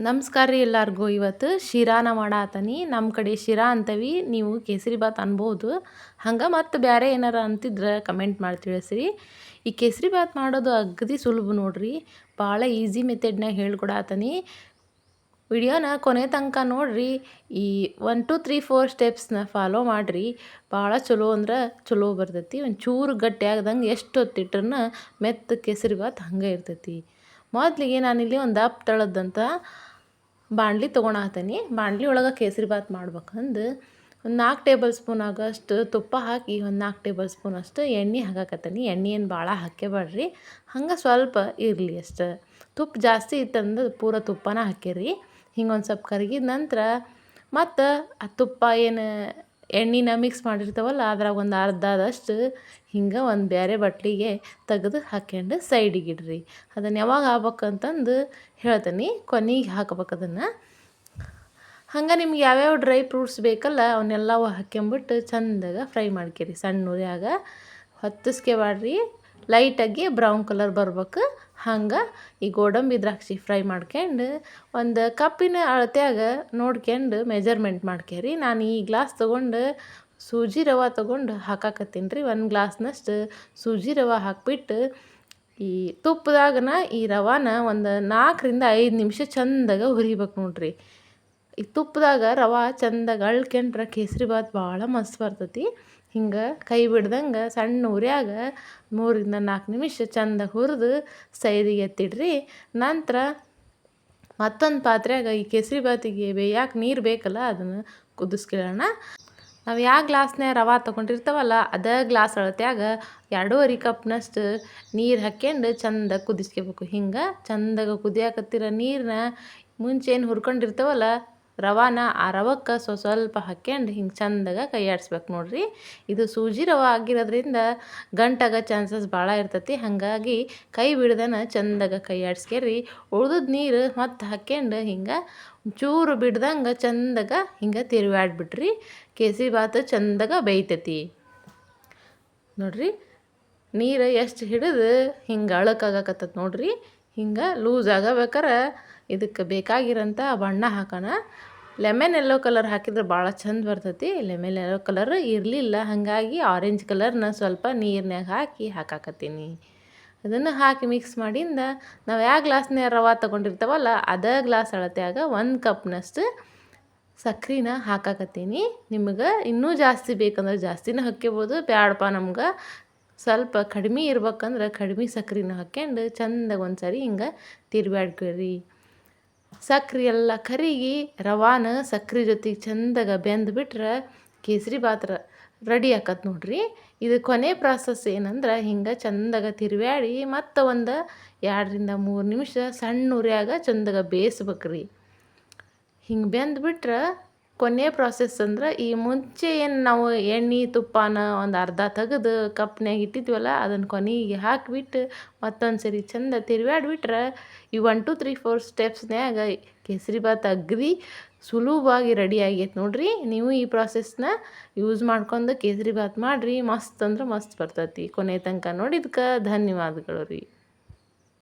ನಮಸ್ಕಾರ ರೀ ಎಲ್ಲರಿಗೂ. ಇವತ್ತು ಶಿರಾನ ಮಾಡಾತನಿ. ನಮ್ಮ ಕಡೆ ಶಿರಾ ಅಂತವಿ. ನೀವು ಕೇಸರಿ ಬಾತ್ ಅನ್ಬೋದು. ಹಂಗೆ ಮತ್ತು ಬೇರೆ ಏನಾರ ಅಂತಿದ್ರೆ ಕಮೆಂಟ್ ಮಾಡಿ ತಿಳಿಸ್ರಿ. ಈ ಕೇಸರಿ ಬಾತ್ ಮಾಡೋದು ಅಗದಿ ಸುಲಭ ನೋಡ್ರಿ. ಭಾಳ ಈಸಿ ಮೆಥಡ್ನಾಗ ಹೇಳ್ಕೊಡಾತನಿ. ವಿಡಿಯೋನ ಕೊನೆ ತನಕ ನೋಡ್ರಿ. ಈ ಒನ್ ಟು ತ್ರೀ ಫೋರ್ ಸ್ಟೆಪ್ಸ್ನ ಫಾಲೋ ಮಾಡಿರಿ. ಭಾಳ ಚಲೋ ಅಂದ್ರೆ ಚಲೋ ಬರ್ತೈತಿ. ಒಂಚೂರು ಗಟ್ಟಿ ಆಗ್ದಂಗೆ ಎಷ್ಟು ಹೊತ್ತಿಟ್ರನ್ನ ಮೆತ್ತ ಕೇಸರಿ ಬಾತ್ ಹಂಗೆ ಇರ್ತೈತಿ. ಮೊದಲಿಗೆ ನಾನಿಲ್ಲಿ ಒಂದು ದಪ್ಪ ತಳದಂತ ಬಾಣಲಿ ತೊಗೊಳತ್ತೀನಿ ಬಾಣಲಿ ಒಳಗೆ ಕೇಸರಿ ಬಾತ್ ಮಾಡ್ಬೇಕಂದು ಒಂದು ನಾಲ್ಕು ಟೇಬಲ್ ಸ್ಪೂನ್ ಆಗೋಷ್ಟು ತುಪ್ಪ ಹಾಕಿ ಒಂದು ನಾಲ್ಕು ಟೇಬಲ್ ಸ್ಪೂನ್ ಅಷ್ಟು ಎಣ್ಣೆ ಹಾಕಾಕತ್ತೀನಿ. ಎಣ್ಣೆ ಏನು ಭಾಳ ಹಾಕ್ಯಬೇಡ್ರಿ. ಹಂಗೆ ಸ್ವಲ್ಪ ಇರಲಿ ಅಷ್ಟು. ತುಪ್ಪ ಜಾಸ್ತಿ ಇತ್ತಂದ್ರೆ ಪೂರ ತುಪ್ಪನ ಹಾಕಿರಿ ಹಿಂಗೆ ಒಂದು ಸ್ವಲ್ಪ ಕರಗಿದ ನಂತರ ಮತ್ತು ಆ ತುಪ್ಪ ಏನು ಎಣ್ಣೆನ ಮಿಕ್ಸ್ ಮಾಡಿರ್ತಾವಲ್ಲ, ಅದ್ರಾಗ ಒಂದು ಅರ್ಧದಷ್ಟು ಹಿಂಗೆ ಒಂದು ಬೇರೆ ಬಟ್ಲಿಗೆ ತೆಗೆದು ಹಾಕ್ಯಂಡು ಸೈಡಿಗೆ ಇಡ್ರಿ. ಅದನ್ನು ಯಾವಾಗ ಆಗ್ಬೇಕಂತಂದು ಹೇಳ್ತೀನಿ, ಕೊನೆಗೆ ಹಾಕ್ಬೇಕು ಅದನ್ನು. ಹಂಗೆ ನಿಮ್ಗೆ ಯಾವ್ಯಾವ ಡ್ರೈ ಫ್ರೂಟ್ಸ್ ಬೇಕಲ್ಲ ಅವನ್ನೆಲ್ಲ ಹಾಕ್ಯಂಬಿಟ್ಟು ಚಂದಾಗ ಫ್ರೈ ಮಾಡ್ಕೇರಿ. ಸಣ್ಣ ಉರಿಯಾಗ ಹೊತ್ತಿಸ್ಕೆಬಾಡ್ರಿ ಲೈಟಾಗಿ ಬ್ರೌನ್ ಕಲರ್ ಬರ್ಬೇಕು. ಹಂಗೆ ಈ ಗೋಡಂಬಿ ದ್ರಾಕ್ಷಿ ಫ್ರೈ ಮಾಡ್ಕೊಂಡು ಒಂದು ಕಪ್ಪಿನ ಅಳತ್ಯಾಗ ನೋಡ್ಕೊಂಡು ಮೆಜರ್ಮೆಂಟ್ ಮಾಡ್ಕೇರಿ ನಾನು ಈ ಗ್ಲಾಸ್ ತೊಗೊಂಡು ಸೂಜಿ ರವೆ ತೊಗೊಂಡು ಹಾಕಾಕತ್ತೀನಿ ರೀ ಒಂದು ಗ್ಲಾಸ್ನಷ್ಟು ಸೂಜಿ ರವೆ ಹಾಕ್ಬಿಟ್ಟು ಈ ತುಪ್ಪದಾಗನ ಈ ರವಾನ ಒಂದು ನಾಲ್ಕರಿಂದ ಐದು ನಿಮಿಷ ಚಂದಾಗ ಹುರಿಬೇಕು ನೋಡ್ರಿ. ಈ ತುಪ್ಪದಾಗ ರವೆ ಚಂದಾಗ ಅಳ್ಕೊಂಡ್ರೆ ಕೇಸರಿ ಭಾತ್ ಭಾಳ ಮಸ್ತ್ ಬರ್ತೈತಿ. ಹಿಂಗೆ ಕೈ ಬಿಡ್ದಂಗೆ ಸಣ್ಣ ಉರಿಯಾಗ ಮೂರಿಂದ ನಾಲ್ಕು ನಿಮಿಷ ಚಂದ ಹುರಿದು ಸೈದಿಗೆ ಎತ್ತಿಡ್ರಿ. ನಂತರ ಮತ್ತೊಂದು ಪಾತ್ರೆಯಾಗ ಈ ಕೇಸರಿ ಬಾತಿಗೆ ಬೇಯಾಕೆ ನೀರು ಬೇಕಲ್ಲ ಅದನ್ನು ಕುದಿಸ್ಕೊಳ್ಳೋಣ ನಾವು ಯಾವ ಗ್ಲಾಸ್ನೇ ರವೆ ತೊಗೊಂಡಿರ್ತಾವಲ್ಲ ಅದೇ ಗ್ಲಾಸ್ ಅಳತ್ಯಾಗ ಎರಡೂವರೆ ಕಪ್ನಷ್ಟು ನೀರು ಹಾಕ್ಯಂಡು ಚಂದ ಕುದಿಸ್ಕೋಬೇಕು. ಹಿಂಗೆ ಚಂದಾಗ ಕುದಿಯಾಕತ್ತಿರೋ ನೀರನ್ನ ಮುಂಚೆ ಏನು ಹುರ್ಕೊಂಡಿರ್ತಾವಲ್ಲ ರವಾನ ಆ ರವಕ್ಕೆ ಸ್ವ ಸ್ವಲ್ಪ ಹಾಕ್ಯಂಡು ಹಿಂಗೆ ಚಂದಾಗ ಕೈ ಆಡಿಸ್ಬೇಕು ನೋಡಿರಿ. ಇದು ಸೂಜಿ ರವ ಆಗಿರೋದ್ರಿಂದ ಗಂಟಾಗ ಚಾನ್ಸಸ್ ಭಾಳ ಇರ್ತೈತಿ. ಹಾಗಾಗಿ ಕೈ ಬಿಡ್ದನ ಚಂದಾಗ ಕೈ ಆಡಿಸ್ಕೇರಿ ಉಳ್ದದ ನೀರು ಮತ್ತೆ ಹಾಕ್ಯಂಡು ಹಿಂಗೆ ಚೂರು ಬಿಡ್ದಂಗೆ ಚಂದಾಗ ಹಿಂಗೆ ತಿರುವಾಡ್ಬಿಟ್ರಿ ಕೇಸರಿ ಭಾತ್ ಚಂದಾಗ ಬೇಯ್ತೈತಿ. ನೋಡಿರಿ, ನೀರು ಎಷ್ಟು ಹಿಡಿದು ಹಿಂಗೆ ಅಳಕಾಗಕತ್ತದ ನೋಡಿರಿ. ಹಿಂಗೆ ಲೂಸ್ ಆಗಬೇಕಾರೆ ಇದಕ್ಕೆ ಬೇಕಾಗಿರೋಂಥ ಬಣ್ಣ ಹಾಕೋಣ. ಲೆಮನ್ ಎಲ್ಲೋ ಕಲರ್ ಹಾಕಿದ್ರೆ ಭಾಳ ಚಂದ ಬರ್ತೈತಿ. ಲೆಮನ್ ಎಲ್ಲೋ ಕಲರ್ ಇರಲಿಲ್ಲ, ಹಾಗಾಗಿ ಆರೆಂಜ್ ಕಲರ್ನ ಸ್ವಲ್ಪ ನೀರಿನಾಗ ಹಾಕಿ ಹಾಕಾಕತ್ತೀನಿ. ಅದನ್ನು ಹಾಕಿ ಮಿಕ್ಸ್ ಮಾಡಿಂದ ನಾವು ಯಾವ ಗ್ಲಾಸ್ನ್ಯಾಗ ರವಾ ತೊಗೊಂಡಿರ್ತಾವಲ್ಲ, ಅದೇ ಗ್ಲಾಸ್ ಅಳತ್ಯಾಗ ಒಂದು ಕಪ್ನಷ್ಟು ಸಕ್ರೆನ ಹಾಕಾಕತ್ತೀನಿ. ನಿಮಗೆ ಇನ್ನೂ ಜಾಸ್ತಿ ಬೇಕಂದ್ರೆ ಜಾಸ್ತಿನೂ ಹಾಕ್ಕೋಬೋದು ಬ್ಯಾಡಪ್ಪ ನಮ್ಗೆ. ಸ್ವಲ್ಪ ಕಡಿಮೆ ಇರ್ಬೇಕಂದ್ರೆ ಕಡಿಮೆ ಸಕ್ರೆನ ಹಾಕ್ಯಂಡು ಚಂದಾಗ ಒಂದು ಸರಿ ಹಿಂಗೆ ತಿರ್ಬ್ಯಾಡ್ಕೊರಿ ಸಕ್ರೆ ಎಲ್ಲ ಕರಿಗಿ, ರವಾನ ಸಕ್ರೆ ಜೊತೆಗೆ ಚಂದಾಗ ಬೆಂದ್ಬಿಟ್ರೆ ಕೇಸರಿ ಬಾತ್ರ ರೆಡಿ ಆಕತ್ ನೋಡ್ರಿ. ಇದು ಕೊನೆ ಪ್ರಾಸೆಸ್ ಏನಂದ್ರೆ ಹಿಂಗೆ ಚಂದಾಗ ತಿರುವ್ಯಾಡಿ ಮತ್ತು ಒಂದು ಎರಡರಿಂದ ಮೂರು ನಿಮಿಷ ಸಣ್ಣ ಉರಿಯಾಗ ಚಂದಾಗ ಬೇಯಿಸ್ಬೇಕ್ರಿ ಹಿಂಗೆ ಬೆಂದ್ಬಿಟ್ರೆ ಕೊನೆ ಪ್ರಾಸೆಸ್ ಅಂದ್ರೆ ಈ ಮುಂಚೆ ಏನು ನಾವು ಎಣ್ಣೆ, ತುಪ್ಪನ ಒಂದು ಅರ್ಧ ತೆಗೆದು ಕಪ್ನ್ಯಾಗ ಇಟ್ಟಿದ್ವಲ್ಲ ಅದನ್ನು ಕೊನೆಗೆ ಹಾಕಿಬಿಟ್ಟು ಮತ್ತೊಂದು ಸರಿ ಚಂದ ತಿರುವಾಡ್ಬಿಟ್ರೆ ಈ ಒನ್ ಟು ತ್ರೀ ಫೋರ್ ಸ್ಟೆಪ್ಸ್ನ್ಯಾಗ ಕೇಸರಿ ಬಾತ್ ಅಗ್ದಿ ಸುಲಭವಾಗಿ ರೆಡಿ ಆಗೈತೆ ನೋಡ್ರಿ. ನೀವು ಈ ಪ್ರಾಸೆಸ್ನ ಯೂಸ್ ಮಾಡ್ಕೊಂಡು ಕೇಸರಿ ಬಾತ್ ಮಾಡಿರಿ. ಮಸ್ತ್ ಅಂದ್ರೆ ಮಸ್ತ್ ಬರ್ತೈತಿ. ಕೊನೆ ತನಕ ನೋಡಿದ್ಕೆ ಧನ್ಯವಾದಗಳು ರೀ.